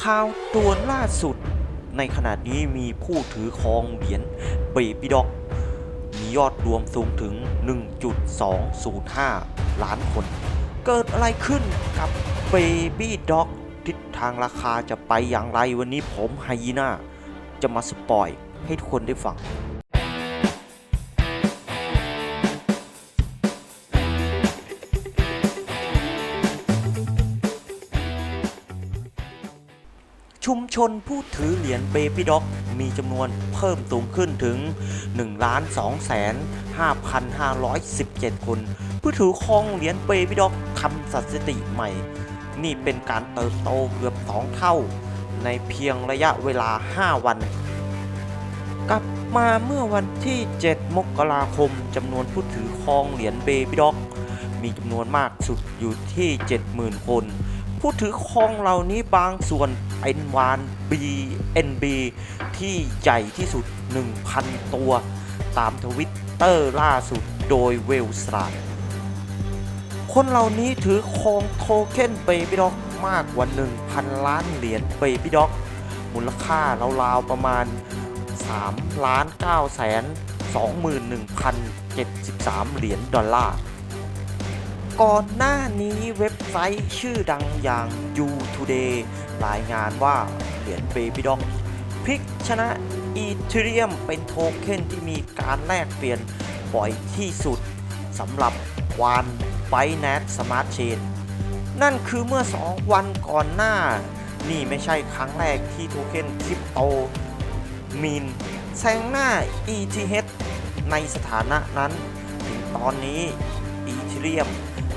ข่าวด่วนล่าสุด ในขณะนี้มีผู้ถือครองเหรียญเบบีด็อก มียอดรวมสูงถึง 1.205 ล้านคน เกิดอะไรขึ้นกับเบบี้ด็อกทิศทางราคาจะไปอย่างไรวันนี้ผมไฮยีน่าจะมาสปอยให้ทุกคนได้ฟัง ชุมชนผู้ถือเหรียญเบบี้ด็อกมีจำนวนเพิ่มสูงขึ้นถึง 1 2 5 5 1 7 คน ผู้ถือครองเหรียญเบบี้ด็อกทำสถิติใหม่ นี่เป็นการเติบโตเกือบ 2 เท่า ในเพียงระยะเวลา 5 วัน กลับมาเมื่อวันที่ 7 มกราคมจำนวนผู้ถือครองเหรียญเบบี้ด็อกมีจำนวนมากสุดอยู่ที่ 70,000 คน ผู้ถือครองเหล่านี้บางส่วนเป็นวาน BNB ที่ใหญ่ที่สุด 1,000 ตัว ตามทวิตเตอร์ล่าสุดโดยเวลสตาร์คนเหล่านี้ถือครองโทเค็นเบบี้ด็อกมากกว่า 1,000 ล้านเหรียญเบบี้ด็อกมูลค่าราวๆประมาณ3ล้าน9แสน21,073 เหรียญดอลลาร์ ก่อนหน้านี้เว็บไซต์ชื่อดังอย่าง You Today รายงานว่า เหรียญ Baby Dog พลิกชนะอีเทเรียมเป็นโทเค็นที่มีการแลกเปลี่ยนบ่อยที่สุดสำหรับวาน Binance Smart Chain นั่นคือเมื่อ 2 วันก่อนหน้า นี่ไม่ใช่ครั้งแรกที่โทเค็นคริปโตมีนแซงหน้า ETH ในสถานะนั้น ถึงตอนนี้อีเทเรียม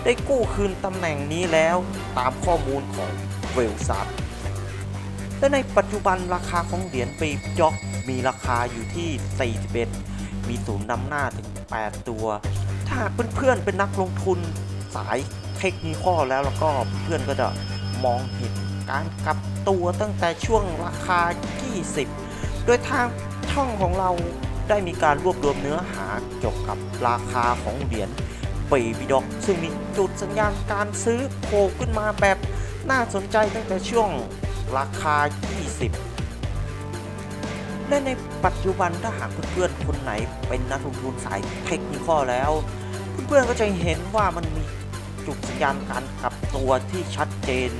ได้กู้คืนตำแหน่งนี้แล้วตามข้อมูลของเวลซับและในปัจจุบันราคาของเหรียญปีจ็อกมีราคาอยู่ที่ 41 มีศูนย์นำหน้าถึง 8 ตัว ถ้าเพื่อนๆเป็นนักลงทุนสายเทคนิคอแล้วแล้วก็เพื่อนก็จะมองเห็นการกลับตัวตั้งแต่ช่วงราคา 20 โดยทางช่องของเราได้มีการรวบรวมเนื้อหาเกี่ยวกับราคาของเหรียญ เบบี้ด็อกซึ่งมีจุดสัญญาณการซื้อโผล่ขึ้นมาแบบน่าสนใจตั้งแต่ช่วงราคา 20 และในปัจจุบันถ้าหากเพื่อนๆคนไหนเป็นนักลงทุนสายเทคนิคอแล้ว เพื่อนๆก็จะเห็นว่ามันมีจุดสัญญาณการกลับตัวที่ชัดเจน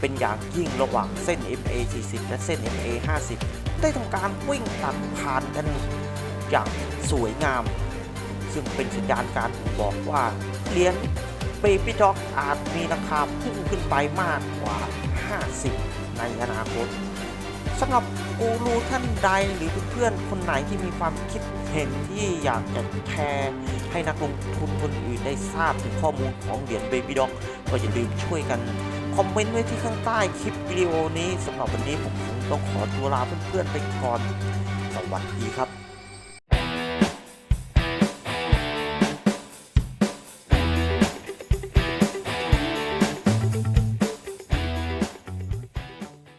เป็นอย่างยิ่งระหว่างเส้น MA 40 และเส้น MA 50 ได้ทำการวิ่งตัดผ่านกันอย่างสวยงาม ซึ่งเป็นสัญญาณการบอกว่าเหรียญเบบี้ด็อกอาจมีราคาพุ่งขึ้นไปมากกว่า 50 ในอนาคตสำหรับกูรูท่านใดหรือเพื่อนๆคนไหนที่มีความคิดเห็นที่อยากจะแชร์ให้นักลงทุนคนอื่นได้ทราบถึงข้อมูลของเหรียญเบบี้ด็อกก็อย่าลืมช่วยกันคอมเมนต์ไว้ที่ข้างใต้คลิปวิดีโอนี้สำหรับวันนี้ผมต้องขอตัวลาเพื่อนๆไปก่อน สวัสดีครับ